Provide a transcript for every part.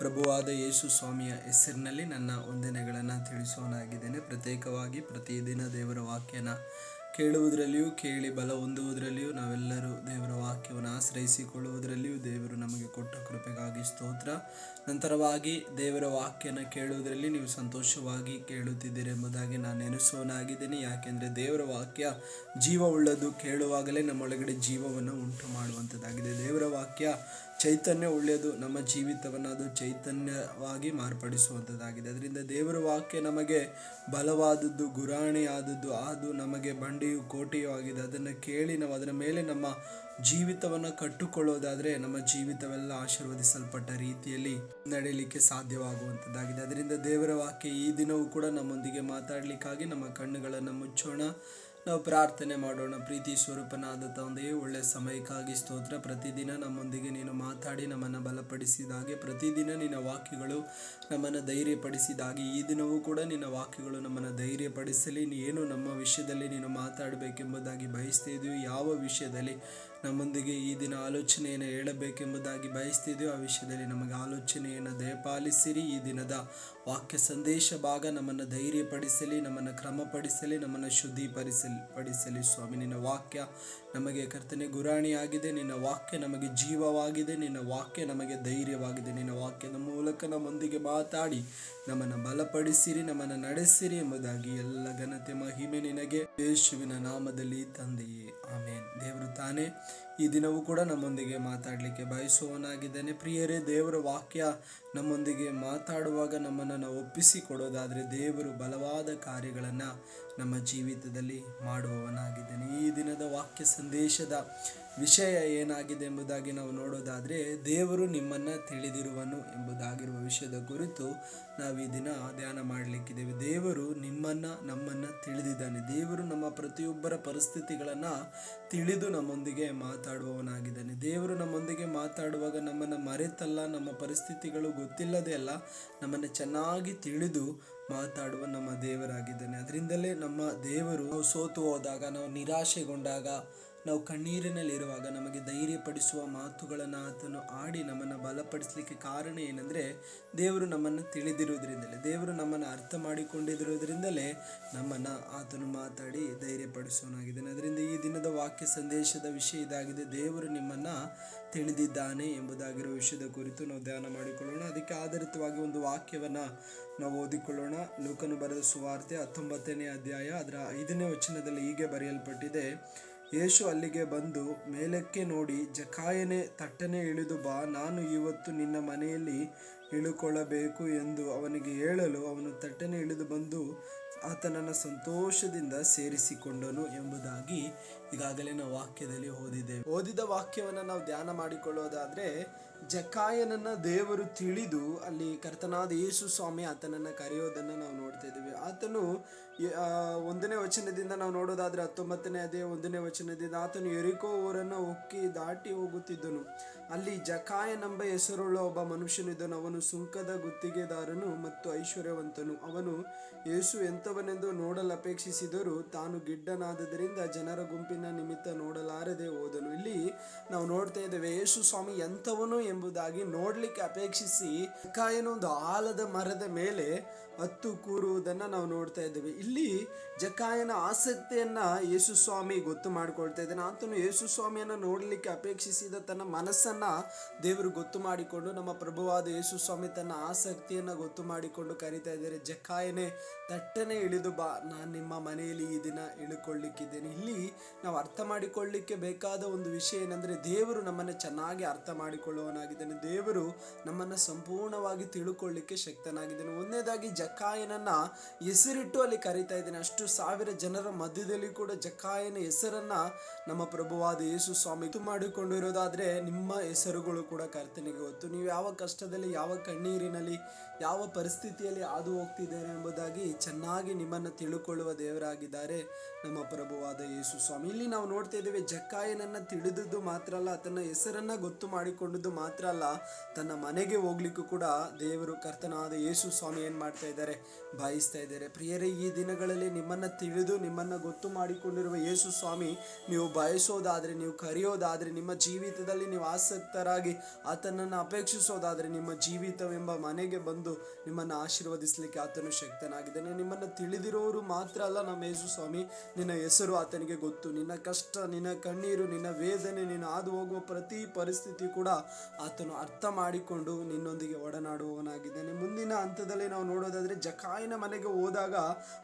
ಪ್ರಭುವಾದ ಯೇಸು ಸ್ವಾಮಿಯ ಹೆಸರಿನಲ್ಲಿ ನನ್ನ ವಂದನೆಗಳನ್ನು ತಿಳಿಸೋನಾಗಿದ್ದೇನೆ. ಪ್ರತ್ಯೇಕವಾಗಿ ಪ್ರತಿದಿನ ದೇವರ ವಾಕ್ಯನ ಕೇಳುವುದರಲ್ಲಿಯೂ, ಕೇಳಿ ಬಲ ಹೊಂದುವುದರಲ್ಲಿಯೂ ನಾವೆಲ್ಲರೂ ದೇವರ ವಾಕ್ಯವನ್ನು ಆಶ್ರಯಿಸಿಕೊಳ್ಳುವುದರಲ್ಲಿಯೂ ದೇವರು ನಮಗೆ ಕೊಟ್ಟ ಕೃಪೆಗಾಗಿ ಸ್ತೋತ್ರ. ನಂತರವಾಗಿ ದೇವರ ವಾಕ್ಯನ ಕೇಳುವುದರಲ್ಲಿ ನೀವು ಸಂತೋಷವಾಗಿ ಕೇಳುತ್ತಿದ್ದೀರಿ ಎಂಬುದಾಗಿ ನಾನು ನೆನೆಸೋನಾಗಿದ್ದೇನೆ ಯಾಕೆಂದರೆ ದೇವರ ವಾಕ್ಯ ಜೀವವುಳ್ಳದು ಕೇಳುವಾಗಲೇ ನಮ್ಮೊಳಗಡೆ ಜೀವವನ್ನು ಉಂಟು ಮಾಡುವಂಥದ್ದಾಗಿದೆ ದೇವರ ವಾಕ್ಯ ಚೈತನ್ಯ ಒಳ್ಳೆಯದು, ನಮ್ಮ ಜೀವಿತವನ್ನು ಅದು ಚೈತನ್ಯವಾಗಿ ಮಾರ್ಪಡಿಸುವಂಥದ್ದಾಗಿದೆ ಅದರಿಂದ ದೇವರ ವಾಕ್ಯ ನಮಗೆ ಬಲವಾದದ್ದು, ಗುರಾಣಿಯಾದದ್ದು, ಅದು ನಮಗೆ ಬಂಡಿಯು ಕೋಟೆಯೂ ಆಗಿದೆ. ಅದನ್ನು ಕೇಳಿ ನಾವು ಅದರ ಮೇಲೆ ನಮ್ಮ ಜೀವಿತವನ್ನು ಕಟ್ಟುಕೊಳ್ಳೋದಾದರೆ ನಮ್ಮ ಜೀವಿತವೆಲ್ಲ ಆಶೀರ್ವದಿಸಲ್ಪಟ್ಟ ರೀತಿಯಲ್ಲಿ ನಡೆಯಲಿಕ್ಕೆ ಸಾಧ್ಯವಾಗುವಂಥದ್ದಾಗಿದೆ ಅದರಿಂದ ದೇವರ ವಾಕ್ಯ ಈ ದಿನವೂ ಕೂಡ ನಮ್ಮೊಂದಿಗೆ ಮಾತಾಡಲಿಕ್ಕಾಗಿ ನಮ್ಮ ಕಣ್ಣುಗಳನ್ನು ಮುಚ್ಚೋಣ. ನಾವು ಪ್ರಾರ್ಥನೆ ಮಾಡೋಣ. ಪ್ರೀತಿ ಸ್ವರೂಪನಾದ ತಂದೆಯೇ, ಒಳ್ಳೆಯ ಸಮಯಕ್ಕಾಗಿ ಸ್ತೋತ್ರ. ಪ್ರತಿದಿನ ನಮ್ಮೊಂದಿಗೆ ನೀನು ಮಾತಾಡಿ ನಮ್ಮನ್ನು ಬಲಪಡಿಸಿದಾಗೆ. ಪ್ರತಿದಿನ ನಿನ್ನ ವಾಕ್ಯಗಳು ನಮ್ಮನ್ನು ಧೈರ್ಯಪಡಿಸಿದಾಗೆ. ಈ ದಿನವೂ ಕೂಡ ನಿನ್ನ ವಾಕ್ಯಗಳು ನಮ್ಮನ್ನು ಧೈರ್ಯಪಡಿಸಲಿ. ನೀನು ಏನು ನಮ್ಮ ವಿಷಯದಲ್ಲಿ ನೀನು ಮಾತಾಡಬೇಕೆಂಬುದಾಗಿ ಬಯಸ್ತಿದ್ದೀವಿ ಯಾವ ವಿಷಯದಲ್ಲಿ ನಮ್ಮೊಂದಿಗೆ ಈ ದಿನ ಆಲೋಚನೆಯನ್ನು ಹೇಳಬೇಕೆಂಬುದಾಗಿ ಬಯಸ್ತಿದೆಯೋ ಆ ವಿಷಯದಲ್ಲಿ ನಮಗೆ ಆಲೋಚನೆಯನ್ನು ದಯಪಾಲಿಸಿರಿ. ಈ ದಿನದ ವಾಕ್ಯ ಸಂದೇಶ ಭಾಗ ನಮ್ಮನ್ನು ಧೈರ್ಯಪಡಿಸಲಿ, ನಮ್ಮನ್ನು ಕ್ರಮಪಡಿಸಲಿ, ನಮ್ಮನ್ನು ಶುದ್ಧೀಕರಿಸಲಿ ಪಡಿಸಲಿ. ಸ್ವಾಮಿ, ನಿನ್ನ ವಾಕ್ಯ ನಮಗೆ ಕರ್ತನೆ ಗುರಾಣಿಯಾಗಿದೆ, ನಿನ್ನ ವಾಕ್ಯ ನಮಗೆ ಜೀವವಾಗಿದೆ, ನಿನ್ನ ವಾಕ್ಯ ನಮಗೆ ಧೈರ್ಯವಾಗಿದೆ. ನಿನ್ನ ವಾಕ್ಯದ ಮೂಲಕ ನಮ್ಮೊಂದಿಗೆ ಮಾತಾಡಿ, ನಮ್ಮನ್ನು ಬಲಪಡಿಸಿರಿ, ನಮ್ಮನ್ನು ನಡೆಸಿರಿ ಎಂಬುದಾಗಿ ಎಲ್ಲ ಘನತೆ ಮಹಿಮೆ ನಿನಗೆ. ಯೇಸುವಿನ ನಾಮದಲ್ಲಿ ತಂದೆಯೇ, ಆಮೇನ್. ದೇವರು ತಾನೇ ಈ ದಿನವೂ ಕೂಡ ನಮ್ಮೊಂದಿಗೆ ಮಾತಾಡಲಿಕ್ಕೆ ಬಯಸುವವನಾಗಿದ್ದಾನೆ. ಪ್ರಿಯರೇ, ದೇವರ ವಾಕ್ಯ ನಮ್ಮೊಂದಿಗೆ ಮಾತಾಡುವಾಗ ನಮ್ಮನ್ನು ನಾವು ಒಪ್ಪಿಸಿಕೊಡೋದಾದರೆ ದೇವರು ಬಲವಾದ ಕಾರ್ಯಗಳನ್ನು ನಮ್ಮ ಜೀವಿತದಲ್ಲಿ ಮಾಡುವವನಾಗಿದ್ದಾನೆ. ಈ ದಿನದ ವಾಕ್ಯ ಸಂದೇಶದ ವಿಷಯ ಏನಾಗಿದೆ ಎಂಬುದಾಗಿ ನಾವು ನೋಡೋದಾದರೆ, ದೇವರು ನಿಮ್ಮನ್ನು ತಿಳಿದಿರುವನು ಎಂಬುದಾಗಿರುವ ವಿಷಯದ ಕುರಿತು ನಾವು ಈ ದಿನ ಧ್ಯಾನ ಮಾಡಲಿಕ್ಕಿದ್ದೇವೆ. ದೇವರು ನಿಮ್ಮನ್ನು, ನಮ್ಮನ್ನು ತಿಳಿದಿದ್ದಾನೆ. ದೇವರು ನಮ್ಮ ಪ್ರತಿಯೊಬ್ಬರ ಪರಿಸ್ಥಿತಿಗಳನ್ನು ತಿಳಿದು ನಮ್ಮೊಂದಿಗೆ ಮಾತಾಡುವವನಾಗಿದ್ದಾನೆ. ದೇವರು ನಮ್ಮೊಂದಿಗೆ ಮಾತಾಡುವಾಗ ನಮ್ಮನ್ನು ಮರೆತಲ್ಲ, ನಮ್ಮ ಪರಿಸ್ಥಿತಿಗಳು ಗೊತ್ತಿಲ್ಲದೆ ಅಲ್ಲ, ನಮ್ಮನ್ನು ಚೆನ್ನಾಗಿ ತಿಳಿದು ಮಾತಾಡುವ ನಮ್ಮ ದೇವರಾಗಿದ್ದಾನೆ. ಅದರಿಂದಲೇ ನಮ್ಮ ದೇವರು ಸೋತು ಹೋದಾಗ, ನಾವು ನಿರಾಶೆಗೊಂಡಾಗ ನಾವು ಕಣ್ಣೀರಿನಲ್ಲಿರುವಾಗ ನಮಗೆ ಧೈರ್ಯಪಡಿಸುವ ಮಾತುಗಳನ್ನು ಆತನು ಆಡಿ ನಮ್ಮನ್ನು ಬಲಪಡಿಸಲಿಕ್ಕೆ ಕಾರಣ ಏನಂದರೆ, ದೇವರು ನಮ್ಮನ್ನು ತಿಳಿದಿರುವುದರಿಂದಲೇ, ದೇವರು ನಮ್ಮನ್ನು ಅರ್ಥ ಮಾಡಿಕೊಂಡಿರುವುದರಿಂದಲೇ ನಮ್ಮನ್ನು ಆತನು ಮಾತಾಡಿ ಧೈರ್ಯಪಡಿಸುವನಾಗಿದ್ದಾನೆ ಅದರಿಂದ ಈ ದಿನದ ವಾಕ್ಯ ಸಂದೇಶದ ವಿಷಯ ಇದಾಗಿದೆ. ದೇವರು ನಿಮ್ಮನ್ನು ತಿಳಿದಿದ್ದಾನೆ ಎಂಬುದಾಗಿರುವ ವಿಷಯದ ಕುರಿತು ನಾವು ಧ್ಯಾನ ಮಾಡಿಕೊಳ್ಳೋಣ. ಅದಕ್ಕೆ ಆಧಾರಿತವಾಗಿ ಒಂದು ವಾಕ್ಯವನ್ನು ನಾವು ಓದಿಕೊಳ್ಳೋಣ. ಲೋಕನು ಬರೆದ ಸುವಾರ್ತೆ ಹತ್ತೊಂಬತ್ತನೇ ಅಧ್ಯಾಯ, ಅದರ ಐದನೇ ವಚನದಲ್ಲಿ ಹೀಗೆ ಬರೆಯಲ್ಪಟ್ಟಿದೆ. ಯೇಸು ಅಲ್ಲಿಗೆ ಬಂದು, ಮೇಲಕ್ಕೆ ನೋಡಿ ಜಕಾಯನೆ ತಟ್ಟನೆ ಇಳಿದು ಬಾ, ನಾನು ಇವತ್ತು ನಿನ್ನ ಮನೆಯಲ್ಲಿ ಇಳುಕೊಳ್ಳಬೇಕು ಎಂದು ಅವನಿಗೆ ಹೇಳಲು ಅವನು ತಟ್ಟನೆ ಇಳಿದು ಬಂದು ಆತನನ್ನು ಸಂತೋಷದಿಂದ ಸೇರಿಸಿಕೊಂಡನು ಎಂಬುದಾಗಿ ಈಗಾಗಲೇ ನಾವು ವಾಕ್ಯದಲ್ಲಿ ಓದಿದ್ದೇವೆ. ಓದಿದ ವಾಕ್ಯವನ್ನು ನಾವು ಧ್ಯಾನ ಮಾಡಿಕೊಳ್ಳೋದಾದ್ರೆ ಜಕಾಯನನ್ನ ದೇವರು ತಿಳಿದು ಅಲ್ಲಿ ಕರ್ತನಾದ ಯೇಸು ಸ್ವಾಮಿ ಆತನನ್ನ ಕರೆಯೋದನ್ನ ನಾವು ನೋಡ್ತಾ ಇದ್ದೀವಿ. ಆತನು ಒಂದನೇ ವಚನದಿಂದ ನಾವು ನೋಡೋದಾದ್ರೆ ಹತ್ತೊಂಬತ್ತನೇ ಅದೇ ಒಂದನೇ ವಚನದಿಂದ ಆತನು ಎರಿಕೋ ಊರನ್ನು ಉಕ್ಕಿ ದಾಟಿ ಹೋಗುತ್ತಿದ್ದನು. ಅಲ್ಲಿ ಜಕಾಯನೆಂಬ ಹೆಸರುಳ್ಳ ಒಬ್ಬ ಮನುಷ್ಯನಿದ್ದನು. ಅವನು ಸುಂಕದ ಗುತ್ತಿಗೆದಾರನು ಮತ್ತು ಐಶ್ವರ್ಯವಂತನು. ಅವನು ಯೇಸು ಎಂಥವನೆಂದು ನೋಡಲು ಅಪೇಕ್ಷಿಸಿದರೂ ತಾನು ಗಿಡ್ಡನಾದದರಿಂದ ಜನರ ಗುಂಪಿನ ನಿಮಿತ್ತ ನೋಡಲಾರದೆ ಹೋದನು. ಇಲ್ಲಿ ನಾವು ನೋಡ್ತಾ ಇದ್ದೇವೆ, ಯೇಸು ಸ್ವಾಮಿ ಎಂಥವನು ಎಂಬುದಾಗಿ ನೋಡ್ಲಿಕ್ಕೆ ಅಪೇಕ್ಷಿಸಿ ಕಾಯನೊಂದು ಆಲದ ಮರದ ಮೇಲೆ ಹತ್ತು ಕೂರುವುದನ್ನು ನಾವು ನೋಡ್ತಾ ಇದ್ದೇವೆ. ಇಲ್ಲಿ ಜಕಾಯನ ಆಸಕ್ತಿಯನ್ನ ಯೇಸು ಸ್ವಾಮಿ ಗೊತ್ತು ಮಾಡಿಕೊಳ್ತಾ ಇದ್ದಾನೆ. ಆತನು ಯೇಸು ಸ್ವಾಮಿಯನ್ನು ನೋಡಲಿಕ್ಕೆ ಅಪೇಕ್ಷಿಸಿದ ತನ್ನ ಮನಸ್ಸನ್ನ ದೇವರು ಗೊತ್ತು ಮಾಡಿಕೊಂಡು ನಮ್ಮ ಪ್ರಭುವಾದ ಯೇಸು ಸ್ವಾಮಿ ತನ್ನ ಆಸಕ್ತಿಯನ್ನ ಗೊತ್ತು ಮಾಡಿಕೊಂಡು ಕರಿತಾ ಇದ್ದಾರೆ. ಜಕಾಯನೆ, ತಟ್ಟನೆ ಇಳಿದು ಬಾ. ನಾನು ನಿಮ್ಮ ಮನೆಯಲ್ಲಿ ಈ ದಿನ ಇಳುಕೊಳ್ಳಿಕ್ಕಿದ್ದೇನೆ. ಇಲ್ಲಿ ನಾವು ಅರ್ಥ ಮಾಡಿಕೊಳ್ಳಿಕ್ಕೆ ಬೇಕಾದ ಒಂದು ವಿಷಯ ಏನಂದ್ರೆ, ದೇವರು ನಮ್ಮನ್ನು ಚೆನ್ನಾಗಿ ಅರ್ಥ ಮಾಡಿಕೊಳ್ಳುವನಾಗಿದ್ದಾನೆ ದೇವರು ನಮ್ಮನ್ನು ಸಂಪೂರ್ಣವಾಗಿ ತಿಳ್ಕೊಳ್ಳಿಕ್ಕೆ ಶಕ್ತನಾಗಿದ್ದಾನೆ. ಒಂದನೇದಾಗಿ ಜಕ್ಕಾಯನನ್ನ ಹೆಸರಿಟ್ಟು ಅಲ್ಲಿ ಕರೀತಾ ಇದ್ದೇನೆ. ಅಷ್ಟು ಸಾವಿರ ಜನರ ಮಧ್ಯದಲ್ಲಿ ಕೂಡ ಜಕ್ಕಾಯನ ಹೆಸರನ್ನ ನಮ್ಮ ಪ್ರಭುವಾದ ಯೇಸು ಸ್ವಾಮಿ ಇದು ಮಾಡಿಕೊಂಡಿರೋದಾದ್ರೆ ನಿಮ್ಮ ಹೆಸರುಗಳು ಕೂಡ ಕರ್ತನಿಗೆ ಗೊತ್ತು. ನೀವು ಯಾವ ಕಷ್ಟದಲ್ಲಿ ಯಾವ ಕಣ್ಣೀರಿನಲ್ಲಿ ಯಾವ ಪರಿಸ್ಥಿತಿಯಲ್ಲಿ ಹಾದು ಹೋಗ್ತಿದ್ದೇನೆ ಎಂಬುದಾಗಿ ಚೆನ್ನಾಗಿ ನಿಮ್ಮನ್ನು ತಿಳುಕೊಳ್ಳುವ ದೇವರಾಗಿದ್ದಾರೆ ನಮ್ಮ ಪ್ರಭುವಾದ ಯೇಸು ಸ್ವಾಮಿ. ಇಲ್ಲಿ ನಾವು ನೋಡ್ತಾ ಇದ್ದೇವೆ, ಜಕ್ಕಾಯನನ್ನು ತಿಳಿದದ್ದು ಮಾತ್ರ ಅಲ್ಲ, ತನ್ನ ಹೆಸರನ್ನ ಗೊತ್ತು ಮಾಡಿಕೊಂಡದ್ದು ಮಾತ್ರ ಅಲ್ಲ, ತನ್ನ ಮನೆಗೆ ಹೋಗ್ಲಿಕ್ಕೂ ಕೂಡ ದೇವರು ಕರ್ತನಾದ ಯೇಸು ಸ್ವಾಮಿ ಏನು ಮಾಡ್ತಾ ಇದ್ದಾರೆ, ಬಾಯಿಸ್ತಾ ಇದ್ದಾರೆ. ಪ್ರಿಯರೇ, ಈ ದಿನಗಳಲ್ಲಿ ನಿಮ್ಮನ್ನು ತಿಳಿದು ನಿಮ್ಮನ್ನ ಗೊತ್ತು ಮಾಡಿಕೊಂಡಿರುವ ಯೇಸು ಸ್ವಾಮಿ, ನೀವು ಬಯಸೋದಾದ್ರೆ, ನೀವು ಕರೆಯೋದಾದ್ರೆ, ನಿಮ್ಮ ಜೀವಿತದಲ್ಲಿ ನೀವು ಆಸಕ್ತರಾಗಿ ಆತನನ್ನು ಅಪೇಕ್ಷಿಸೋದಾದ್ರೆ, ನಿಮ್ಮ ಜೀವಿತವೆಂಬ ಮನೆಗೆ ಬಂದು ನಿಮ್ಮನ್ನು ಆಶೀರ್ವದಿಸಲಿಕ್ಕೆ ಆತನು ಶಕ್ತನಾಗಿದ್ದಾನೆ. ನಿಮ್ಮನ್ನು ತಿಳಿದಿರೋರು ಮಾತ್ರ ಅಲ್ಲ, ನಮ್ಮ ಯೇಸು ಸ್ವಾಮಿ. ನಿನ್ನ ಹೆಸರು ಆತನಿಗೆ ಗೊತ್ತು. ನಿನ್ನ ಕಷ್ಟ, ನಿನ್ನ ಕಣ್ಣೀರು, ನಿನ್ನ ವೇದನೆ, ನಿನ್ನ ಹಾದು ಹೋಗುವ ಪ್ರತಿ ಪರಿಸ್ಥಿತಿ ಕೂಡ ಆತನು ಅರ್ಥ ಮಾಡಿಕೊಂಡು ನಿನ್ನೊಂದಿಗೆ ಒಡನಾಡುವವನಾಗಿದ್ದಾನೆ. ಮುಂದಿನ ಹಂತದಲ್ಲಿ ನಾವು ನೋಡೋದಾದ್ರೆ, ಜಕಾಯಿನ ಮನೆಗೆ ಹೋದಾಗ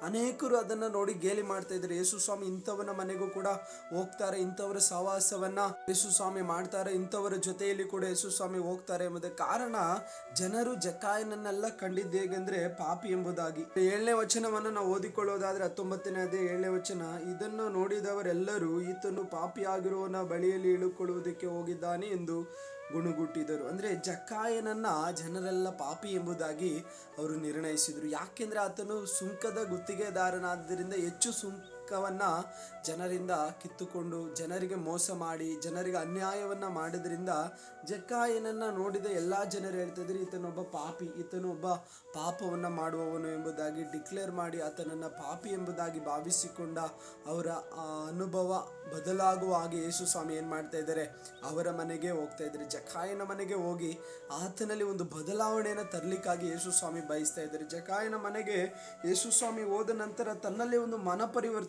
ಅನೇಕರು ಅದನ್ನ ನೋಡಿ ಗೇಲಿ ಮಾಡ್ತಾ ಇದ್ದಾರೆ. ಯೇಸು ಸ್ವಾಮಿ ಇಂಥವನ ಮನೆಗೂ ಕೂಡ ಹೋಗ್ತಾರೆ. ಇಂಥವರ ಸಹವಾಸವನ್ನ ಯೇಸು ಸ್ವಾಮಿ ಮಾಡ್ತಾರೆ. ಇಂಥವರ ಜೊತೆಯಲ್ಲಿ ಕೂಡ ಯೇಸು ಸ್ವಾಮಿ ಹೋಗ್ತಾರೆ ಎಂಬುದಕ್ಕೆ ಕಾರಣ, ಜನರು ಜಕಾಯನನ್ನೆಲ್ಲ ಕಂಡಿದ್ದು ಹೇಗೆಂದ್ರೆ ಪಾಪಿ ಎಂಬುದಾಗಿ. ಏಳನೇ ವಚನವನ್ನು ನಾವು ಓದಿಕೊಳ್ಳೋದಾದ್ರೆ ಹತ್ತೊಂಬತ್ತನೇ ಅದೇ ಏಳನೇ ವಚನ, ಇದನ್ನು ನೋಡಿದವರೆಲ್ಲರೂ ಈತನು ಪಾಪಿ ಆಗಿರುವವನ ಬಳಿಯಲ್ಲಿ ಇಳುಕೊಳ್ಳುವುದಕ್ಕೆ ಹೋಗಿದ್ದಾನೆ ಎಂದು ಗುಣುಗುಟ್ಟಿದರು ಅಂದ್ರೆ ಜಕ್ಕಾಯನನ್ನ ಜನರೆಲ್ಲ ಪಾಪಿ ಎಂಬುದಾಗಿ ಅವರು ನಿರ್ಣಯಿಸಿದರು. ಯಾಕೆಂದ್ರೆ ಆತನು ಸುಂಕದ ಗುತ್ತಿಗೆದಾರನಾದ್ದರಿಂದ ಹೆಚ್ಚು ಸುಂಕವನ್ನ ಜನರಿಂದ ಕಿತ್ತುಕೊಂಡು, ಜನರಿಗೆ ಮೋಸ ಮಾಡಿ, ಜನರಿಗೆ ಅನ್ಯಾಯವನ್ನ ಮಾಡಿದ್ರಿಂದ ಜಕ್ಕಾಯನನ್ನು ನೋಡಿದ ಎಲ್ಲಾ ಜನರು ಹೇಳ್ತಿದ್ರು ಈತನೊಬ್ಬ ಪಾಪಿ ಈತನೊಬ್ಬ ಪಾಪವನ್ನ ಮಾಡುವವನು ಎಂಬುದಾಗಿ ಡಿಕ್ಲೇರ್ ಮಾಡಿ ಆತನನ್ನ ಪಾಪಿ ಎಂಬುದಾಗಿ ಭಾವಿಸಿಕೊಂಡ ಅವರ ಅನುಭವ ಬದಲಾಗುವ ಹಾಗೆ ಯೇಸು ಸ್ವಾಮಿ ಏನ್ ಮಾಡ್ತಾ ಇದ್ದಾರೆ? ಅವರ ಮನೆಗೆ ಹೋಗ್ತಾ ಇದ್ದಾರೆ. ಜಕಾಯನ ಮನೆಗೆ ಹೋಗಿ ಆತನಲ್ಲಿ ಒಂದು ಬದಲಾವಣೆಯನ್ನು ತರಲಿಕ್ಕಾಗಿ ಯೇಸು ಸ್ವಾಮಿ ಬಯಸ್ತಾ ಇದ್ದಾರೆ. ಜಕಾಯನ ಮನೆಗೆ ಯೇಸು ಸ್ವಾಮಿ ಹೋದ ನಂತರ ತನ್ನಲ್ಲಿ ಒಂದು ಮನ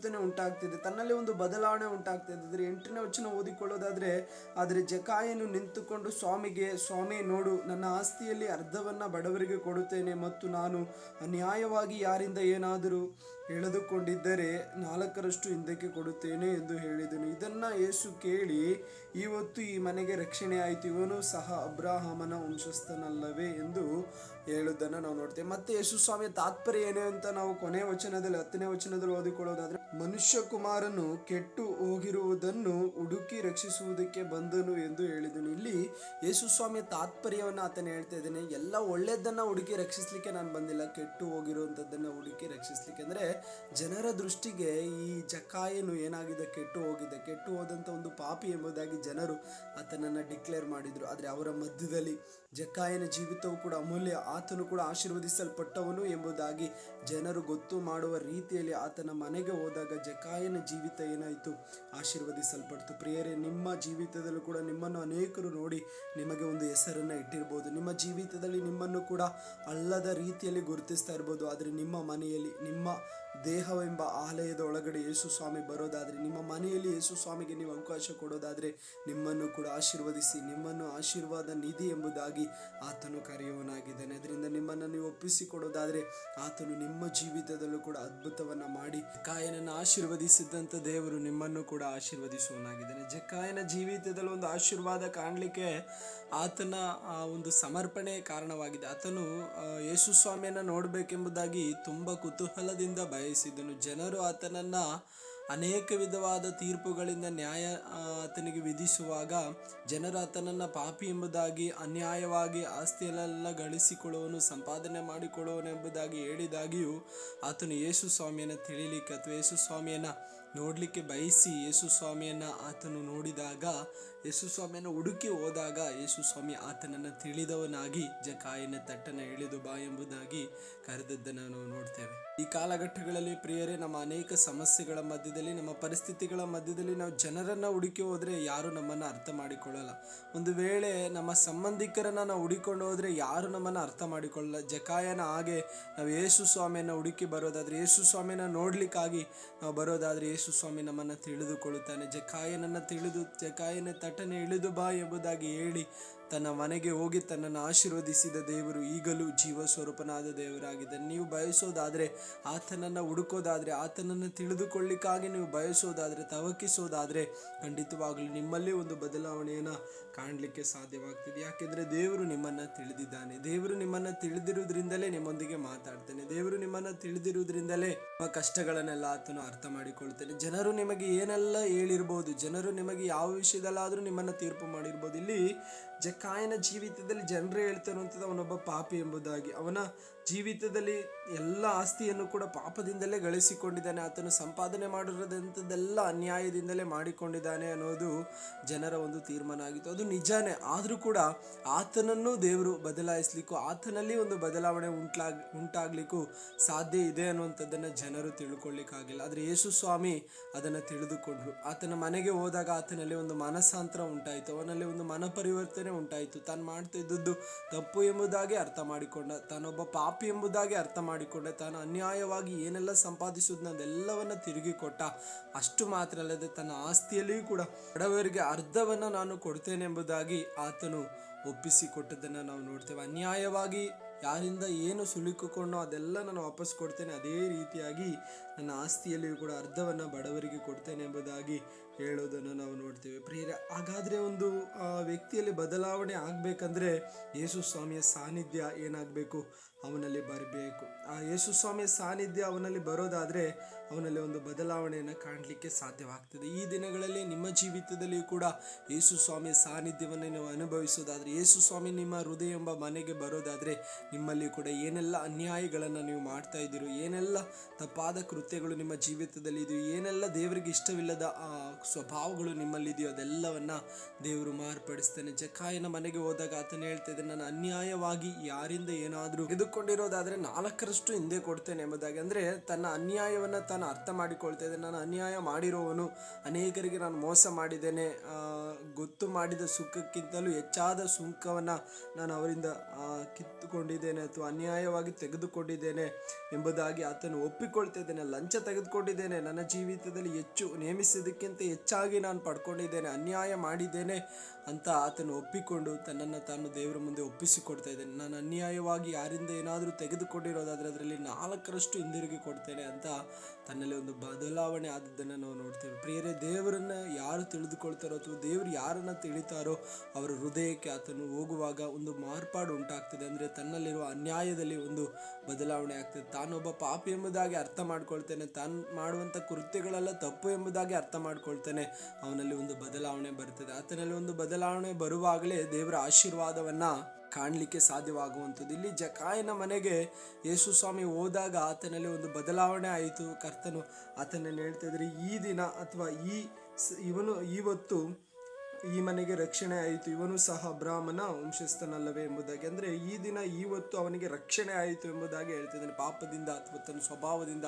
ಪರಿವರ್ತನೆ ಉಂಟಾಗ್ತಿದೆ, ತನ್ನಲ್ಲಿ ಒಂದು ಬದಲಾವಣೆ ಉಂಟಾಗ್ತಿದೆ. ಅಂದರೆ ಎಂಟನೇ ವಚನ ಓದಿಕೊಳ್ಳೋದಾದರೆ, ಆದರೆ ಜಕಾಯನು ನಿಂತುಕೊಂಡು ಸ್ವಾಮಿಗೆ, ಸ್ವಾಮಿ ನೋಡು, ನನ್ನ ಆಸ್ತಿಯಲ್ಲಿ ಅರ್ಧವನ್ನ ಬಡವರಿಗೆ ಕೊಡುತ್ತೇನೆ, ಮತ್ತು ನಾನು ಅನ್ಯಾಯವಾಗಿ ಯಾರಿಂದ ಏನಾದರೂ ಎಳೆದುಕೊಂಡಿದ್ದರೆ ನಾಲ್ಕರಷ್ಟು ಹಿಂದಕ್ಕೆ ಕೊಡುತ್ತೇನೆ ಎಂದು ಹೇಳಿದನು. ಇದನ್ನ ಯೇಸು ಕೇಳಿ, ಇವತ್ತು ಈ ಮನೆಗೆ ರಕ್ಷಣೆ ಆಯಿತು. ಇವನು ಸಹ ಅಬ್ರಾಹಮನ ವಂಶಸ್ಥನಲ್ಲವೇ? ಎಂದು ಹೇಳುವುದನ್ನು ನಾವು ನೋಡ್ತೇವೆ. ಮತ್ತೆ ಯೇಸು ಸ್ವಾಮಿಯ ತಾತ್ಪರ್ಯ ಏನು ಅಂತ ನಾವು ಕೊನೆ ವಚನದಲ್ಲಿ, ಹತ್ತನೇ ವಚನದಲ್ಲಿ ಓದಿಕೊಳ್ಳೋದಾದ್ರೆ ಮನುಷ್ಯ ಕುಮಾರನು ಕೆಟ್ಟು ಹೋಗಿರುವುದನ್ನು ಹುಡುಕಿ ರಕ್ಷಿಸುವುದಕ್ಕೆ ಬಂದನು ಎಂದು ಹೇಳಿದನು. ಇಲ್ಲಿ ಯೇಸು ಸ್ವಾಮಿಯ ತಾತ್ಪರ್ಯವನ್ನು ಆತನ ಹೇಳ್ತಾ ಇದ್ದೇನೆ. ಎಲ್ಲ ಒಳ್ಳೆಯದನ್ನು ಹುಡುಕಿ ರಕ್ಷಿಸಲಿಕ್ಕೆ ನಾನು ಬಂದಿಲ್ಲ. ಕೆಟ್ಟು ಹೋಗಿರುವಂಥದ್ದನ್ನು ಹುಡುಕಿ ರಕ್ಷಿಸಲಿಕ್ಕೆ. ಅಂದ್ರೆ ಜನರ ದೃಷ್ಟಿಗೆ ಈ ಜಕಾಯನು ಏನಾಗಿದೆ? ಕೆಟ್ಟು ಹೋಗಿದೆ. ಕೆಟ್ಟು ಹೋದಂಥ ಒಂದು ಪಾಪಿ ಎಂಬುದಾಗಿ ಜನರು ಆತನನ್ನು ಡಿಕ್ಲೇರ್ ಮಾಡಿದರು. ಆದರೆ ಅವರ ಮಧ್ಯದಲ್ಲಿ ಜಕಾಯನ ಜೀವಿತವು ಕೂಡ ಅಮೂಲ್ಯ. ಆತನು ಕೂಡ ಆಶೀರ್ವದಿಸಲ್ಪಟ್ಟವನು ಎಂಬುದಾಗಿ ಜನರು ಗೊತ್ತು ಮಾಡುವ ರೀತಿಯಲ್ಲಿ ಆತನ ಮನೆಗೆ ಹೋದಾಗ ಜಕಾಯನ ಜೀವಿತ ಏನಾಯಿತು? ಆಶೀರ್ವದಿಸಲ್ಪಡ್ತು. ಪ್ರಿಯರೇ, ನಿಮ್ಮ ಜೀವಿತದಲ್ಲೂ ಕೂಡ ನಿಮ್ಮನ್ನು ಅನೇಕರು ನೋಡಿ ನಿಮಗೆ ಒಂದು ಹೆಸರನ್ನು ಇಟ್ಟಿರ್ಬೋದು. ನಿಮ್ಮ ಜೀವಿತದಲ್ಲಿ ನಿಮ್ಮನ್ನು ಕೂಡ ಅಲ್ಲದ ರೀತಿಯಲ್ಲಿ ಗುರುತಿಸ್ತಾ ಇರ್ಬೋದು. ಆದರೆ ನಿಮ್ಮ ಮನೆಯಲ್ಲಿ, ನಿಮ್ಮ ದೇಹವೆಂಬ ಆಲಯದ ಒಳಗಡೆ ಯೇಸು ಸ್ವಾಮಿ ಬರೋದಾದರೆ, ನಿಮ್ಮ ಮನೆಯಲ್ಲಿ ಯೇಸು ಸ್ವಾಮಿಗೆ ನೀವು ಅವಕಾಶ ಕೊಡೋದಾದರೆ, ನಿಮ್ಮನ್ನು ಕೂಡ ಆಶೀರ್ವದಿಸಿ, ನಿಮ್ಮನ್ನು ಆಶೀರ್ವಾದ ನಿಧಿ ಎಂಬುದಾಗಿ ಆತನು ಕರೆಯುವನಾಗಿದ್ದಾನೆ ಅದರಿಂದ ನಿಮ್ಮನ್ನು ನೀವು ಒಪ್ಪಿಸಿಕೊಡೋದಾದರೆ, ಆತನು ನಿಮ್ಮ ಜೀವಿತದಲ್ಲೂ ಕೂಡ ಅದ್ಭುತವನ್ನು ಮಾಡಿ ಕಾಯನನ್ನು ಆಶೀರ್ವದಿಸಿದಂಥ ದೇವರು ನಿಮ್ಮನ್ನು ಕೂಡ ಆಶೀರ್ವದಿಸುವನಾಗಿದ್ದಾನೆ ಜಕ್ಕಾಯನ ಜೀವಿತದಲ್ಲಿ ಒಂದು ಆಶೀರ್ವಾದ ಕಾಣಲಿಕ್ಕೆ ಆತನ ಆ ಒಂದು ಸಮರ್ಪಣೆ ಕಾರಣವಾಗಿದೆ. ಆತನು ಯೇಸು ಸ್ವಾಮಿಯನ್ನು ನೋಡಬೇಕೆಂಬುದಾಗಿ ತುಂಬ ಕುತೂಹಲದಿಂದ ಬಯಸಿದ್ದನು ಜನರು ಆತನನ್ನ ಅನೇಕ ವಿಧವಾದ ತೀರ್ಪುಗಳಿಂದ ನ್ಯಾಯ ಆತನಿಗೆ ವಿಧಿಸುವಾಗ ಜನರು ಆತನನ್ನ ಪಾಪಿ ಎಂಬುದಾಗಿ, ಅನ್ಯಾಯವಾಗಿ ಆಸ್ತಿಯಲ್ಲೆಲ್ಲ ಗಳಿಸಿಕೊಳ್ಳುವನು, ಸಂಪಾದನೆ ಮಾಡಿಕೊಳ್ಳುವನು ಎಂಬುದಾಗಿ ಹೇಳಿದಾಗಿಯೂ ಆತನು ಯೇಸು ಸ್ವಾಮಿಯನ್ನು ತಿಳಿಲಿಕ್ಕೆ ಅಥವಾ ಯೇಸು ಸ್ವಾಮಿಯನ್ನ ನೋಡಲಿಕ್ಕೆ ಬಯಸಿ ಯೇಸು ಸ್ವಾಮಿಯನ್ನು ಆತನು ನೋಡಿದಾಗ ಯೇಸು ಸ್ವಾಮಿಯನ್ನು ಹುಡುಕಿ ಹೋದಾಗ ಯೇಸು ಸ್ವಾಮಿ ಆತನನ್ನು ತಿಳಿದವನಾಗಿ ಜಕಾಯನ ತಟ್ಟನ ಇಳಿದು ಬಾ ಎಂಬುದಾಗಿ ಕರೆದದ್ದನ್ನು ನಾವು ನೋಡ್ತೇವೆ. ಈ ಕಾಲಘಟ್ಟಗಳಲ್ಲಿ ಪ್ರಿಯರೇ, ನಮ್ಮ ಅನೇಕ ಸಮಸ್ಯೆಗಳ ಮಧ್ಯದಲ್ಲಿ, ನಮ್ಮ ಪರಿಸ್ಥಿತಿಗಳ ಮಧ್ಯದಲ್ಲಿ ನಾವು ಜನರನ್ನು ಹುಡುಕಿ ಹೋದರೆ ಯಾರು ನಮ್ಮನ್ನ ಅರ್ಥ ಮಾಡಿಕೊಳ್ಳಲ್ಲ. ಒಂದು ವೇಳೆ ನಮ್ಮ ಸಂಬಂಧಿಕರನ್ನ ನಾವು ಹುಡುಕೊಂಡು ಹೋದರೆ ಯಾರು ನಮ್ಮನ್ನ ಅರ್ಥ ಮಾಡಿಕೊಳ್ಳಲ್ಲ. ಜಕಾಯನ ಹಾಗೆ ನಾವು ಯೇಸು ಸ್ವಾಮಿಯನ್ನ ಹುಡುಕಿ ಬರೋದಾದ್ರೆ ಯೇಸು ಸ್ವಾಮಿನ ನೋಡ್ಲಿಕ್ಕಾಗಿ ನಾವು ಬರೋದಾದ್ರೆ ಯೇಸು ಸ್ವಾಮಿ ನಮ್ಮನ್ನ ತಿಳಿದುಕೊಳ್ಳುತ್ತಾನೆ. ಜಕಾಯನನ್ನ ತಿಳಿದು, ಜಕಾಯನ ತಟ್ಟನೆ ಇಳಿದು ಬಾ ಎಂಬುದಾಗಿ ಹೇಳಿ ತನ್ನ ಮನೆಗೆ ಹೋಗಿ ತನ್ನನ್ನು ಆಶೀರ್ವದಿಸಿದ ದೇವರು ಈಗಲೂ ಜೀವ ಸ್ವರೂಪನಾದ ದೇವರಾಗಿದ್ದಾನೆ ನೀವು ಬಯಸೋದಾದರೆ ಆತನನ್ನು ಹುಡುಕೋದಾದರೆ, ಆತನನ್ನು ತಿಳಿದುಕೊಳ್ಳಿಕ್ಕಾಗಿ ನೀವು ಬಯಸೋದಾದರೆ, ತವಕಿಸೋದಾದರೆ ಖಂಡಿತವಾಗಲೂ ನಿಮ್ಮಲ್ಲಿ ಒಂದು ಬದಲಾವಣೆಯನ್ನು ಕಾಣಲಿಕ್ಕೆ ಸಾಧ್ಯವಾಗ್ತದೆ. ಯಾಕೆಂದರೆ ದೇವರು ನಿಮ್ಮನ್ನು ತಿಳಿದಿದ್ದಾನೆ. ದೇವರು ನಿಮ್ಮನ್ನು ತಿಳಿದಿರುವುದರಿಂದಲೇ ನಿಮ್ಮೊಂದಿಗೆ ಮಾತಾಡ್ತಾನೆ. ದೇವರು ನಿಮ್ಮನ್ನು ತಿಳಿದಿರುವುದರಿಂದಲೇ ನಿಮ್ಮ ಕಷ್ಟಗಳನ್ನೆಲ್ಲ ಆತನು ಅರ್ಥ ಮಾಡಿಕೊಳ್ತಾನೆ. ಜನರು ನಿಮಗೆ ಏನೆಲ್ಲ ಹೇಳಿರ್ಬೋದು, ಜನರು ನಿಮಗೆ ಯಾವ ವಿಷಯದಲ್ಲಾದರೂ ನಿಮ್ಮನ್ನು ತೀರ್ಪು ಮಾಡಿರ್ಬೋದು. ಇಲ್ಲಿ ಜಕ್ಕಾಯನ ಜೀವಿತದಲ್ಲಿ ಜನರೇ ಹೇಳ್ತಾರಂಥದ್ದು ಅವನೊಬ್ಬ ಪಾಪಿ ಎಂಬುದಾಗಿ. ಅವನ ಜೀವಿತದಲ್ಲಿ ಎಲ್ಲ ಆಸ್ತಿಯನ್ನು ಕೂಡ ಪಾಪದಿಂದಲೇ ಗಳಿಸಿಕೊಂಡಿದ್ದಾನೆ. ಆತನು ಸಂಪಾದನೆ ಮಾಡಿರೋದಂಥದ್ದೆಲ್ಲ ಅನ್ಯಾಯದಿಂದಲೇ ಮಾಡಿಕೊಂಡಿದ್ದಾನೆ ಅನ್ನೋದು ಜನರ ಒಂದು ತೀರ್ಮಾನ ಆಗಿತ್ತು ಅದು ನಿಜಾನೇ. ಆದರೂ ಕೂಡ ಆತನನ್ನು ದೇವರು ಬದಲಾಯಿಸ್ಲಿಕ್ಕೂ, ಆತನಲ್ಲಿ ಒಂದು ಬದಲಾವಣೆ ಉಂಟ್ಲಾಗ್, ಉಂಟಾಗ್ಲಿಕ್ಕೂ ಸಾಧ್ಯ ಇದೆ ಅನ್ನುವಂಥದ್ದನ್ನು ಜನರು ತಿಳ್ಕೊಳ್ಳಿಕ್ಕಾಗಿಲ್ಲ. ಆದರೆ ಯೇಸು ಸ್ವಾಮಿ ಅದನ್ನು ತಿಳಿದುಕೊಂಡ್ರು. ಆತನ ಮನೆಗೆ ಹೋದಾಗ ಆತನಲ್ಲಿ ಒಂದು ಮನಸ್ಸಾಂತರ ಉಂಟಾಯಿತು. ಅವನಲ್ಲಿ ಒಂದು ಮನ ಪರಿವರ್ತನೆ ಉಂಟಾಯಿತು. ತಾನು ಮಾಡ್ತಿದ್ದದ್ದು ತಪ್ಪು ಎಂಬುದಾಗಿ ಅರ್ಥ ಮಾಡಿಕೊಂಡ. ತಾನೊಬ್ಬ ಪಾಪಿ ಎಂಬುದಾಗಿ ಅರ್ಥ ಮಾಡಿಕೊಂಡೆ. ತಾನು ಅನ್ಯಾಯವಾಗಿ ಏನೆಲ್ಲ ಸಂಪಾದಿಸುವುದನ್ನೆಲ್ಲವನ್ನ ತಿರುಗಿ ಕೊಟ್ಟ. ಅಷ್ಟು ಮಾತ್ರ ಅಲ್ಲದೆ ತನ್ನ ಆಸ್ತಿಯಲ್ಲಿಯೂ ಕೂಡ ಬಡವರಿಗೆ ಅರ್ಧವನ್ನು ನಾನು ಕೊಡ್ತೇನೆ ಎಂಬುದಾಗಿ ಆತನು ಒಪ್ಪಿಸಿಕೊಟ್ಟದ್ದನ್ನು ನಾವು ನೋಡ್ತೇವೆ. ಅನ್ಯಾಯವಾಗಿ ಯಾರಿಂದ ಏನು ಸುಲಿಕುಕೊಂಡೋ ಅದೆಲ್ಲ ನಾನು ವಾಪಸ್ ಕೊಡ್ತೇನೆ. ಅದೇ ರೀತಿಯಾಗಿ ನನ್ನ ಆಸ್ತಿಯಲ್ಲಿಯೂ ಕೂಡ ಅರ್ಧವನ್ನು ಬಡವರಿಗೆ ಕೊಡ್ತೇನೆ ಎಂಬುದಾಗಿ ಹೇಳೋದನ್ನು ನಾವು ನೋಡ್ತೇವೆ. ಪ್ರಿಯರೇ, ಹಾಗಾದರೆ ಒಂದು ವ್ಯಕ್ತಿಯಲ್ಲಿ ಬದಲಾವಣೆ ಆಗಬೇಕಂದ್ರೆ ಯೇಸು ಸ್ವಾಮಿಯ ಸಾನ್ನಿಧ್ಯ ಏನಾಗಬೇಕು? ಅವನಲ್ಲಿ ಬರಬೇಕು. ಆ, ಯೇಸು ಸ್ವಾಮಿಯ ಸಾನ್ನಿಧ್ಯ ಅವನಲ್ಲಿ ಬರೋದಾದರೆ ಅವನಲ್ಲಿ ಒಂದು ಬದಲಾವಣೆಯನ್ನು ಕಾಣಲಿಕ್ಕೆ ಸಾಧ್ಯವಾಗ್ತದೆ. ಈ ದಿನಗಳಲ್ಲಿ ನಿಮ್ಮ ಜೀವಿತದಲ್ಲಿಯೂ ಕೂಡ ಯೇಸು ಸ್ವಾಮಿಯ ಸಾನ್ನಿಧ್ಯವನ್ನು ನೀವು ಅನುಭವಿಸೋದಾದರೆ, ಯೇಸು ಸ್ವಾಮಿ ನಿಮ್ಮ ಹೃದಯ ಎಂಬ ಮನೆಗೆ ಬರೋದಾದರೆ, ನಿಮ್ಮಲ್ಲಿ ಕೂಡ ಏನೆಲ್ಲ ಅನ್ಯಾಯಗಳನ್ನು ನೀವು ಮಾಡ್ತಾ ಇದ್ದೀರೋ, ಏನೆಲ್ಲ ತಪ್ಪಾದ ಕೃತ್ಯಗಳು ನಿಮ್ಮ ಜೀವಿತದಲ್ಲಿ ಇದೆಯೋ, ಏನೆಲ್ಲ ದೇವರಿಗೆ ಇಷ್ಟವಿಲ್ಲದ, ಆ, ಸ್ವಭಾವಗಳು ನಿಮ್ಮಲ್ಲಿದೆಯೋ ಅದೆಲ್ಲವನ್ನು ದೇವರು ಮಾರ್ಪಡಿಸ್ತಾನೆ. ಜಕಾಯನ ಮನೆಗೆ ಹೋದಾಗ ಆತನು ಹೇಳ್ತಾ ನಾನು ಅನ್ಯಾಯವಾಗಿ ಯಾರಿಂದ ಏನಾದರೂ ಎದುಕೊಂಡಿರೋದಾದರೆ ನಾಲ್ಕರಷ್ಟು ಹಿಂದೆ ಕೊಡ್ತೇನೆ ಎಂಬುದಾಗಿ. ಅಂದರೆ ತನ್ನ ಅನ್ಯಾಯವನ್ನ ತಾನು ಅರ್ಥ ಮಾಡಿಕೊಳ್ತಾ ನಾನು ಅನ್ಯಾಯ ಮಾಡಿರೋವನು, ಅನೇಕರಿಗೆ ನಾನು ಮೋಸ ಮಾಡಿದ್ದೇನೆ. ಗೊತ್ತು ಮಾಡಿದ ಸುಖಕ್ಕಿಂತಲೂ ಹೆಚ್ಚಾದ ಸುಂಕವನ್ನು ನಾನು ಅವರಿಂದ ಕಿತ್ತುಕೊಂಡಿದ್ದೇನೆ ಅಥವಾ ಅನ್ಯಾಯವಾಗಿ ತೆಗೆದುಕೊಂಡಿದ್ದೇನೆ ಎಂಬುದಾಗಿ ಆತನು ಒಪ್ಪಿಕೊಳ್ತಾ ಇದ್ದೇನೆ. ಲಂಚ ತೆಗೆದುಕೊಂಡಿದ್ದೇನೆ. ನನ್ನ ಜೀವಿತದಲ್ಲಿ ಹೆಚ್ಚು ನೇಮಿಸಿದ್ದಕ್ಕಿಂತ ಹೆಚ್ಚಾಗಿ ನಾನು ಪಡ್ಕೊಂಡಿದ್ದೇನೆ, ಅನ್ಯಾಯ ಮಾಡಿದ್ದೇನೆ ಅಂತ ಆತನು ಒಪ್ಪಿಕೊಂಡು ತನ್ನನ್ನು ತಾನು ದೇವರ ಮುಂದೆ ಒಪ್ಪಿಸಿಕೊಡ್ತಾ ಇದ್ದೇನೆ. ನಾನು ಅನ್ಯಾಯವಾಗಿ ಯಾರಿಂದ ಏನಾದರೂ ತೆಗೆದುಕೊಂಡಿರೋದಾದರೆ, ಅದರಲ್ಲಿ ನಾಲ್ಕರಷ್ಟು ಹಿಂದಿರುಗಿ ಕೊಡ್ತೇನೆ ಅಂತ ತನ್ನಲ್ಲಿ ಒಂದು ಬದಲಾವಣೆ ಆದದ್ದನ್ನು ನಾವು ನೋಡ್ತೇವೆ. ಪ್ರಿಯರೇ, ದೇವರನ್ನ ಯಾರು ತಿಳಿದುಕೊಳ್ತಾರೋ ಅಥವಾ ದೇವರು ಯಾರನ್ನ ತಿಳಿತಾರೋ ಅವರ ಹೃದಯಕ್ಕೆ ಆತನು ಹೋಗುವಾಗ ಒಂದು ಮಾರ್ಪಾಡು ಉಂಟಾಗ್ತದೆ. ಅಂದರೆ ತನ್ನಲ್ಲಿರುವ ಅನ್ಯಾಯದಲ್ಲಿ ಒಂದು ಬದಲಾವಣೆ ಆಗ್ತದೆ. ತಾನೊಬ್ಬ ಪಾಪಿ ಎಂಬುದಾಗಿ ಅರ್ಥ ಮಾಡ್ಕೊಳ್ತೇನೆ. ತಾನು ಮಾಡುವಂಥ ಕೃತ್ಯಗಳೆಲ್ಲ ತಪ್ಪು ಎಂಬುದಾಗಿ ಅರ್ಥ ಮಾಡ್ಕೊಳ್ತೇನೆ. ಅವನಲ್ಲಿ ಒಂದು ಬದಲಾವಣೆ ಬರ್ತದೆ. ಆತನಲ್ಲಿ ಒಂದು ಬದಲಾವಣೆ ಬರುವಾಗಲೇ ದೇವರ ಆಶೀರ್ವಾದವನ್ನ ಕಾಣಲಿಕ್ಕೆ ಸಾಧ್ಯವಾಗುವಂಥದ್ದು. ಇಲ್ಲಿ ಜಕಾಯನ ಮನೆಗೆ ಯೇಸು ಸ್ವಾಮಿ ಹೋದಾಗ ಆತನಲ್ಲಿ ಒಂದು ಬದಲಾವಣೆ ಆಯಿತು. ಕರ್ತನು ಆತನನ್ನು ಹೇಳ್ತಾ ಇದ್ರೆ ಈ ದಿನ ಅಥವಾ ಈ ಇವನು ಇವತ್ತು ಈ ಮನೆಗೆ ರಕ್ಷಣೆ ಆಯಿತು. ಇವನು ಸಹ ಬ್ರಾಹ್ಮಣ ವಂಶಸ್ಥನಲ್ಲವೇ ಎಂಬುದಾಗಿ. ಅಂದರೆ ಈ ದಿನ ಇವತ್ತು ಅವನಿಗೆ ರಕ್ಷಣೆ ಆಯಿತು ಎಂಬುದಾಗಿ ಹೇಳ್ತಿದ್ದಾನೆ. ಪಾಪದಿಂದ ಅಥವಾ ತನ್ನ ಸ್ವಭಾವದಿಂದ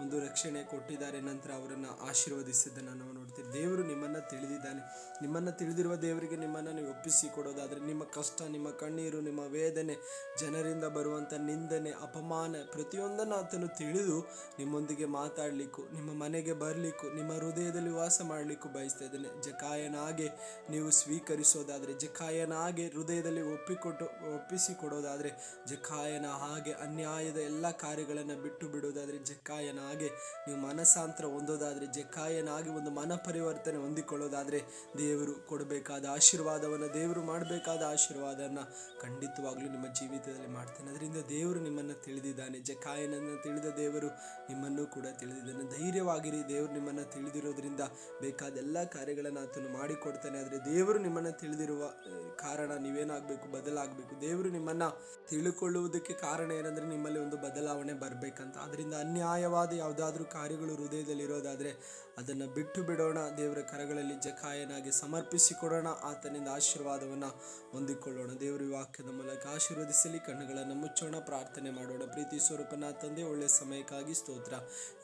ಒಂದು ರಕ್ಷಣೆ ಕೊಟ್ಟಿದ್ದಾರೆ. ನಂತರ ಅವರನ್ನು ಆಶೀರ್ವದಿಸಿದ್ದನ್ನು ನಾವು ನೋಡ್ತೀವಿ ದೇವರು ನಿಮ್ಮನ್ನು ತಿಳಿದಿದ್ದಾನೆ. ನಿಮ್ಮನ್ನು ತಿಳಿದಿರುವ ದೇವರಿಗೆ ನಿಮ್ಮನ್ನು ನೀವು ಒಪ್ಪಿಸಿ ಕೊಡೋದಾದರೆ ನಿಮ್ಮ ಕಷ್ಟ, ನಿಮ್ಮ ಕಣ್ಣೀರು, ನಿಮ್ಮ ವೇದನೆ, ಜನರಿಂದ ಬರುವಂಥ ನಿಂದನೆ, ಅಪಮಾನ ಪ್ರತಿಯೊಂದನ್ನು ಆತನು ತಿಳಿದು ನಿಮ್ಮೊಂದಿಗೆ ಮಾತಾಡಲಿಕ್ಕೂ, ನಿಮ್ಮ ಮನೆಗೆ ಬರಲಿಕ್ಕೂ, ನಿಮ್ಮ ಹೃದಯದಲ್ಲಿ ವಾಸ ಮಾಡಲಿಕ್ಕೂ ಬಯಸ್ತಾ ಇದ್ದೇನೆ. ಜಕಾಯನ ಹಾಗೆ ನೀವು ಸ್ವೀಕರಿಸೋದಾದರೆ ಜಕಾಯನ ಹಾಗೆ ಹೃದಯದಲ್ಲಿ ಒಪ್ಪಿಕೊಟ್ಟು, ಒಪ್ಪಿಸಿಕೊಡೋದಾದರೆ ಜಕಾಯನ ಹಾಗೆ ಅನ್ಯಾಯದ ಎಲ್ಲ ಕಾರ್ಯಗಳನ್ನು ಬಿಟ್ಟು ಬಿಡೋದಾದರೆ ಜಕಾಯನ ಹಾಗೆ ನೀವು ಮನಸಾಂತರ ಹೊಂದೋದಾದರೆ ಜಕಾಯನ ಹಾಗೆ ಒಂದು ಮನ ಪರಿವರ್ತನೆ ಹೊಂದಿಕೊಳ್ಳೋದಾದರೆ ದೇವರು ಕೊಡಬೇಕಾದ ಆಶೀರ್ವಾದವನ್ನು, ದೇವರು ಮಾಡಬೇಕಾದ ಆಶೀರ್ವಾದವನ್ನು ಖಂಡಿತವಾಗಲೂ ನಿಮ್ಮ ಜೀವಿತದಲ್ಲಿ ಮಾಡ್ತಾನೆ. ಅದರಿಂದ ದೇವರು ನಿಮ್ಮನ್ನು ತಿಳಿದಿದ್ದಾನೆ. ಜಕಾಯನನ್ನು ತಿಳಿದ ದೇವರು ನಿಮ್ಮನ್ನು ಕೂಡ ತಿಳಿದಿದ್ದಾನೆ. ಧೈರ್ಯವಾಗಿರಿ, ದೇವರು ನಿಮ್ಮನ್ನು ತಿಳಿದಿರೋದ್ರಿಂದ ಬೇಕಾದ ಎಲ್ಲ ಕಾರ್ಯಗಳನ್ನು ಆತನು ಮಾಡಿಕೊಡ್ತಾನೆ. ಆದರೆ ದೇವರು ನಿಮ್ಮನ್ನು ತಿಳಿದಿರುವ ಕಾರಣ ನೀವೇನಾಗಬೇಕು, ಬದಲಾಗಬೇಕು. ದೇವರು ನಿಮ್ಮನ್ನು ತಿಳ್ಕೊಳ್ಳುವುದಕ್ಕೆ ಕಾರಣ ಏನಂದರೆ ನಿಮ್ಮಲ್ಲಿ ಒಂದು ಬದಲಾವಣೆ ಬರಬೇಕಂತ. ಅದರಿಂದ ಅನ್ಯಾಯವಾದ ಯಾವುದಾದ್ರೂ ಕಾರ್ಯಗಳು ಹೃದಯದಲ್ಲಿ ಇರೋದಾದರೆ ಅದನ್ನು ಬಿಟ್ಟು ಬಿಡೋಣ. ದೇವರ ಕರಗಳಲ್ಲಿ ಜಕಾಯನಾಗಿ ಸಮರ್ಪಿಸಿಕೊಡೋಣ. ಆತನಿಂದ ಆಶೀರ್ವಾದವನ್ನು ಹೊಂದಿಕೊಳ್ಳೋಣ. ದೇವರ ವಾಕ್ಯದ ಮೂಲಕ ಆಶೀರ್ವದಿಸಲಿ, ಕಣ್ಣುಗಳನ್ನು ಮುಚ್ಚೋಣ, ಪ್ರಾರ್ಥನೆ ಮಾಡೋಣ. ಪ್ರೀತಿ ಸ್ವರೂಪನ ತಂದೆ, ಒಳ್ಳೆಯ ಸಮಯಕ್ಕಾಗಿ ಸ್ತೋತ್ರ.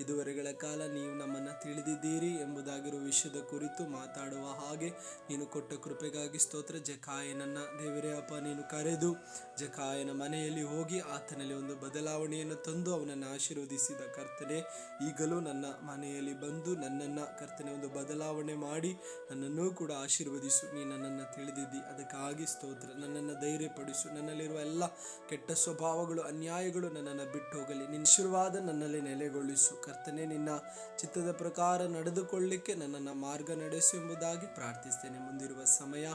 ಇದುವರೆಗಳ ಕಾಲ ನೀವು ನಮ್ಮನ್ನು ತಿಳಿದಿದ್ದೀರಿ ಎಂಬುದಾಗಿರುವ ವಿಷಯದ ಕುರಿತು ಮಾತಾಡುವ ಹಾಗೆ ನೀನು ಕೊಟ್ಟ ಕೃಪೆಗಾಗಿ ಸ್ತೋತ್ರ. ಜಖಾಯನನ್ನು ದೇವರೇ ಅಪ್ಪ, ನೀನು ಕರೆದು ಜಕಾಯನ ಮನೆಯಲ್ಲಿ ಹೋಗಿ ಆತನಲ್ಲಿ ಒಂದು ಬದಲಾವಣೆಯನ್ನು ತಂದು ಅವನನ್ನು ಆಶೀರ್ವದಿಸಿದ ಕರ್ತನೆ, ಈಗಲೂ ನನ್ನ ಮನೆಯಲ್ಲಿ ಬಂದು ನನ್ನ ನನ್ನನ್ನು ಕರ್ತನೆ ಒಂದು ಬದಲಾವಣೆ ಮಾಡಿ ನನ್ನನ್ನು ಕೂಡ ಆಶೀರ್ವದಿಸು. ನೀ ನನ್ನನ್ನು ತಿಳಿದಿದ್ದಿ, ಅದಕ್ಕಾಗಿ ಸ್ತೋತ್ರ. ನನ್ನನ್ನು ಧೈರ್ಯಪಡಿಸು. ನನ್ನಲ್ಲಿರುವ ಎಲ್ಲ ಕೆಟ್ಟ ಸ್ವಭಾವಗಳು, ಅನ್ಯಾಯಗಳು ನನ್ನನ್ನು ಬಿಟ್ಟು ಹೋಗಲಿ ನಿನ್ನ ಆಶೀರ್ವಾದ ನನ್ನಲ್ಲಿ ನೆಲೆಗೊಳಿಸು ಕರ್ತನೆ, ನಿನ್ನ ಚಿತ್ತದ ಪ್ರಕಾರ ನಡೆದುಕೊಳ್ಳಿಕ್ಕೆ ನನ್ನನ್ನು ಮಾರ್ಗ ನಡೆಸು ಎಂಬುದಾಗಿ ಪ್ರಾರ್ಥಿಸ್ತೇನೆ. ಮುಂದಿರುವ ಸಮಯ,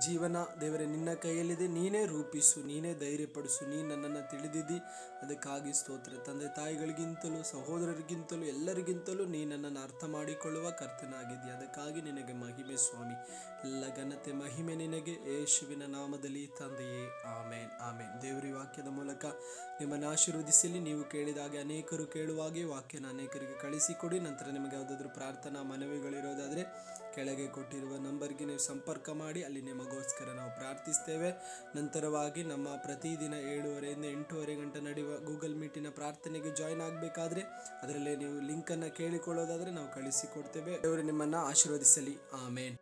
ಜೀವನ ದೇವರೇ, ನಿನ್ನ ಕೈಯಲ್ಲಿದೆ. ನೀನೇ ರೂಪಿಸು, ನೀನೇ ಧೈರ್ಯಪಡಿಸು. ನೀ ನನ್ನನ್ನು ತಿಳಿದಿದ್ದಿ, ಅದಕ್ಕಾಗಿ ಸ್ತೋತ್ರ. ತಂದೆ ತಾಯಿಗಳಿಗಿಂತಲೂ, ಸಹೋದರರಿಗಿಂತಲೂ, ಎಲ್ಲರಿಗಿಂತಲೂ ನೀ ನನ್ನನ್ನು ಅರ್ಥ ಮಾಡಿಕೊಳ್ಳುವ ಕರ್ತನಾಗಿದೆ ಅದಕ್ಕಾಗಿ ನಿನಗೆ ಮಹಿಮೆ ಸ್ವಾಮಿ. ಎಲ್ಲ ಘನತೆ ಮಹಿಮೆ ನಿನಗೆ. ಯೇಸುವಿನ ನಾಮದಲ್ಲಿ ತಂದೆಯೇ. ಆಮೇನ್ ಆಮೇನ್. ದೇವರಿ ವಾಕ್ಯದ ಮೂಲಕ ನಿಮ್ಮನ್ನು ಆಶೀರ್ವದಿಸಲಿ. ನೀವು ಕೇಳಿದಾಗೆ ಅನೇಕರು ಕೇಳುವಾಗೆ ವಾಕ್ಯನ ಅನೇಕರಿಗೆ ಕಳಿಸಿಕೊಡಿ. ನಂತರ ನಿಮಗೆ ಯಾವುದಾದ್ರೂ ಪ್ರಾರ್ಥನಾ ಮನವಿಗಳಿರೋದಾದರೆ ಕೆಳಗೆ ಕೊಟ್ಟಿರುವ ನಂಬರ್ಗೆ ನೀವು ಸಂಪರ್ಕ ಮಾಡಿ, ಅಲ್ಲಿ ನಿಮಗೋಸ್ಕರ ನಾವು ಪ್ರಾರ್ಥಿಸ್ತೇವೆ. ನಂತರವಾಗಿ ನಮ್ಮ ಪ್ರತಿದಿನ ಏಳುವರೆಯಿಂದ ಎಂಟೂವರೆ ಗಂಟೆ ನಡೆಯುವ ಗೂಗಲ್ ಮೀಟಿನ ಪ್ರಾರ್ಥನೆಗೆ ಜಾಯ್ನ್ ಆಗಬೇಕಾದ್ರೆ ಅದರಲ್ಲೇ ನೀವು ಲಿಂಕನ್ನು ಕೇಳಿಕೊಳ್ಳೋದಾದರೆ ನಾವು ಕಳಿಸಿಕೊಡ್ತೇವೆ. ದೇವರು ನಿಮ್ಮನ್ನು ಆಶೀರ್ವದಿಸಲಿ. ಆಮೇನ್.